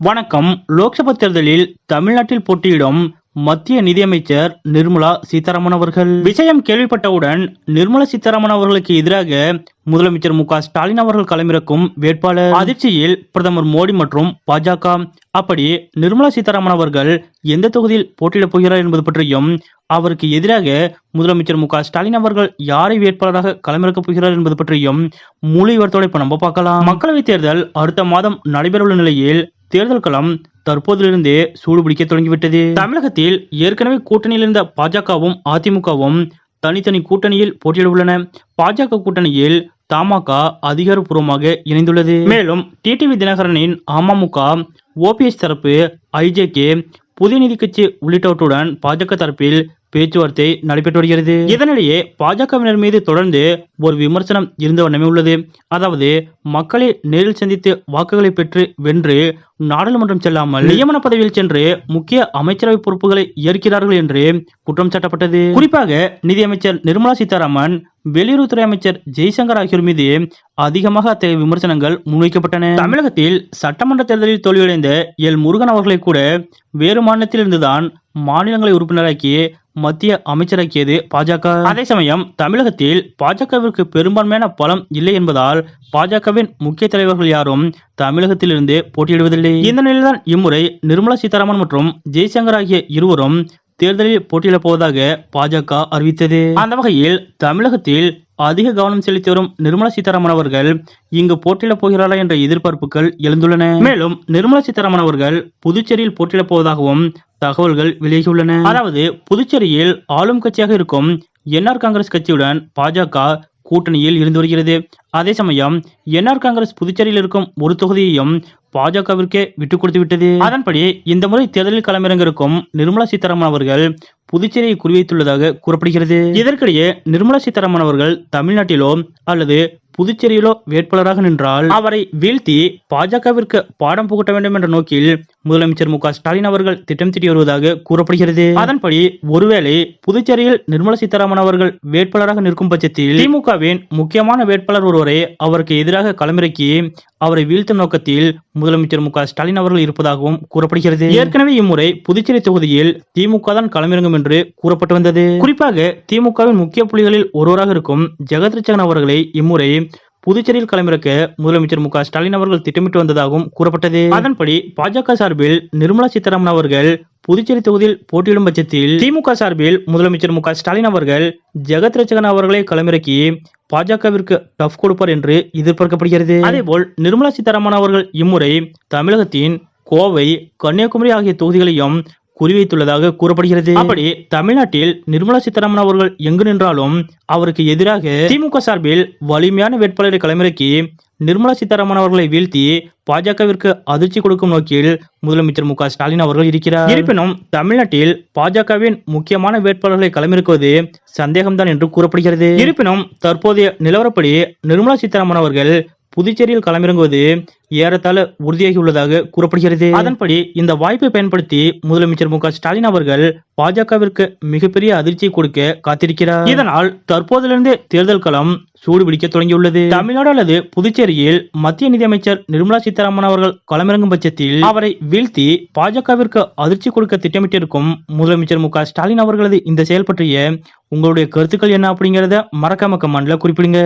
வணக்கம். லோக்சபா தேர்தலில் தமிழ்நாட்டில் போட்டியிடும் மத்திய நிதியமைச்சர் நிர்மலா சீதாராமன் அவர்கள். விஷயம் கேள்விப்பட்டவுடன் நிர்மலா சீதாராமன் அவர்களுக்கு எதிராக முதலமைச்சர் மு ஸ்டாலின் அவர்கள் களமிறக்கும் வேட்பாளர். அதிர்ச்சியில் பிரதமர் மோடி மற்றும் பாஜக. அப்படி நிர்மலா சீதாராமன் அவர்கள் எந்த தொகுதியில் போட்டியிடப் போகிறார் என்பது பற்றியும் அவருக்கு எதிராக முதலமைச்சர் மு ஸ்டாலின் அவர்கள் யாரை வேட்பாளராக களமிறக்கப் போகிறார் என்பது பற்றியும் முழு விவரத்தோட இப்ப நம்ம பார்க்கலாம். மக்களவைத் தேர்தல் அடுத்த மாதம் நடைபெறவுள்ள நிலையில் தேர்தல் களம் தற்போதிலிருந்தே சூடு பிடிக்க தொடங்கிவிட்டது. தமிழகத்தில் ஏற்கனவே கூட்டணியில் இருந்த பாஜகவும் அதிமுகவும் தனித்தனி கூட்டணியில் போட்டியிட உள்ளன பாஜக கூட்டணியில் தமாக அதிகாரப்பூர்வமாக இணைந்துள்ளது. மேலும் டிடிவி தினகரனின் அமமுக ஓபிஎஸ் தரப்பு ஐஜேகே புதிய நீதி கட்சி உள்ளிட்டவற்றுடன் பாஜக தரப்பில் பேச்சுவார்த்தை நடைபெற்று வருகிறது. இதனிடையே பாஜகவினர் மீது தொடர்ந்து ஒரு விமர்சனம் இருந்த வண்ணமே உள்ளது. அதாவது மக்களை நேரில் சந்தித்து வாக்குகளை பெற்று வென்று நாடாளுமன்றம் செல்லாமல் நியமன பதவியில் சென்று முக்கிய அமைச்சரவை பொறுப்புகளை ஏற்கிறார்கள் என்று குற்றம் சாட்டப்பட்டது. குறிப்பாக நிதியமைச்சர் நிர்மலா சீதாராமன் வெளியுறவுத்துறை அமைச்சர் ஜெய்சங்கர் ஆகியோர் மீது அதிகமாக அத்தகைய விமர்சனங்கள் முன்வைக்கப்பட்டன. தமிழகத்தில் சட்டமன்ற தேர்தலில் தோல்வியடைந்த எல் முருகன் அவர்களை கூட வேறு மாநிலத்தில் இருந்துதான் மாநிலங்களை உறுப்பினராக்கி மத்திய அமைச்சராக்கியது பாஜக. அதே சமயம் தமிழகத்தில் பாஜகவிற்கு பெரும்பான்மையான பலம் இல்லை என்பதால் பாஜகவின் முக்கிய தலைவர்கள் யாரும் தமிழகத்திலிருந்து போட்டியிடுவதில்லை. இந்த நிலையில்தான் இம்முறை நிர்மலா சீதாராமன் மற்றும் ஜெய்சங்கர் ஆகிய இருவரும் தேர்தலில் போட்டியிடப் போவதாக பாஜக அறிவித்தது. அந்த வகையில் தமிழகத்தில் அதிக கவனம் செலுத்தி வரும் நிர்மலா சீதாராமன் அவர்கள் இங்கு போட்டியிடப் போகிறாரா என்ற எதிர்பார்ப்புகள் எழுந்துள்ளன. மேலும் நிர்மலா சீதாராமன் அவர்கள் புதுச்சேரியில் போட்டியிடப் போவதாகவும் தகவல்கள் வெளியாகியுள்ளன. அதாவது புதுச்சேரியில் ஆளும் கட்சியாக இருக்கும் என்ஆர் காங்கிரஸ் கட்சியுடன் பாஜக கூட்டணியில் இருந்து வருகிறது. அதே சமயம் என்ஆர் காங்கிரஸ் புதுச்சேரியில் இருக்கும் ஒரு தொகுதியையும் பாஜகவிற்கே விட்டுக் கொடுத்து விட்டது அதன்படி இந்த முறை தேர்தலில் களமிறங்க இருக்கும் நிர்மலா சீதாராமன் அவர்கள் புதுச்சேரியை குறிவைத்துள்ளதாக கூறப்படுகிறது. இதற்கிடையே நிர்மலா சீதாராமன் அவர்கள் தமிழ்நாட்டிலோ அல்லது புதுச்சேரியிலோ வேட்பாளராக நின்றால் அவரை வீழ்த்தி பாஜகவிற்கு பாடம் புகட்ட வேண்டும் என்ற நோக்கில் முதலமைச்சர் மு ஸ்டாலின் அவர்கள் திட்டம் தீட்டி வருவதாக கூறப்படுகிறது. அதன்படி ஒருவேளை புதுச்சேரியில் நிர்மலா சீதாராமன் அவர்கள் வேட்பாளராக நிற்கும் பட்சத்தில் திமுகவின் முக்கியமான வேட்பாளர் ஒருவரை அவருக்கு எதிராக களமிறக்கி அவரை வீழ்த்தும் நோக்கத்தில் முதலமைச்சர் மு க ஸ்டாலின் அவர்கள் இருப்பதாகவும் கூறப்படுகிறது. ஏற்கனவே இம்முறை புதுச்சேரி தொகுதியில் திமுக தான் களமிறங்கும் என்று கூறப்பட்டு வந்தது. குறிப்பாக திமுகவின் முக்கிய புள்ளிகளில் ஒருவராக இருக்கும் ஜெகத் அவர்களை இம்முறை புதுச்சேரியில் களமிறக்க முதலமைச்சர் மு க ஸ்டாலின் அவர்கள் திட்டமிட்டு வந்ததாகவும் கூறப்பட்டது. அதன்படி பாஜக சார்பில் நிர்மலா சீதாராமன் அவர்கள் புதுச்சேரி தொகுதியில் போட்டியிடும் பட்சத்தில் திமுக சார்பில் முதலமைச்சர் மு க ஸ்டாலின் அவர்கள் ஜெகத் ரச்சகன் அவர்களை களமிறக்கி பாஜகவிற்கு டஃப் கொடுப்பார் என்று எதிர்பார்க்கப்படுகிறது. அதேபோல் நிர்மலா சீதாராமன் அவர்கள் இம்முறை தமிழகத்தின் கோவை கன்னியாகுமரி ஆகிய தொகுதிகளையும் குறிவைத்துள்ளதாக கூறப்படுகிறது. அப்படி தமிழ்நாட்டில் நிர்மலா சீதாராமன் அவர்கள் எங்கு நின்றாலும் அவருக்கு எதிராக திமுக சார்பில் வலிமையான வேட்பாளரை களமிறக்கி நிர்மலா சீதாராமன் அவர்களை வீழ்த்தி பாஜகவிற்கு அதிர்ச்சி கொடுக்கும் நோக்கில் முதலமைச்சர் மு ஸ்டாலின் அவர்கள் இருக்கிறார். இருப்பினும் தமிழ்நாட்டில் பாஜகவின் முக்கியமான வேட்பாளர்களை களமிறக்குவது சந்தேகம்தான் என்று கூறப்படுகிறது. இருப்பினும் தற்போதைய நிலவரப்படி நிர்மலா சீதாராமன் அவர்கள் புதுச்சேரியில் களமிறங்குவது ஏறத்தாழ உறுதியாகியுள்ளதாக கூறப்படுகிறது. அதன்படி இந்த வாய்ப்பை பயன்படுத்தி முதலமைச்சர் மு ஸ்டாலின் அவர்கள் பாஜகவிற்கு மிகப்பெரிய அதிர்ச்சியை கொடுக்க காத்திருக்கிறார். இதனால் தற்போதிலிருந்து தேர்தல் களம் சூடு பிடிக்க தொடங்கியுள்ளது. தமிழ்நாடு அல்லது புதுச்சேரியில் மத்திய நிதியமைச்சர் நிர்மலா சீதாராமன் அவர்கள் களமிறங்கும் பட்சத்தில் அவரை வீழ்த்தி பாஜகவிற்கு அதிர்ச்சி கொடுக்க திட்டமிட்டிருக்கும் முதலமைச்சர் மு ஸ்டாலின் அவர்களது இந்த செயல் பற்றிய உங்களுடைய கருத்துக்கள் என்ன அப்படிங்கறத மறக்காம கமெண்ட்ல குறிப்பிடுங்க.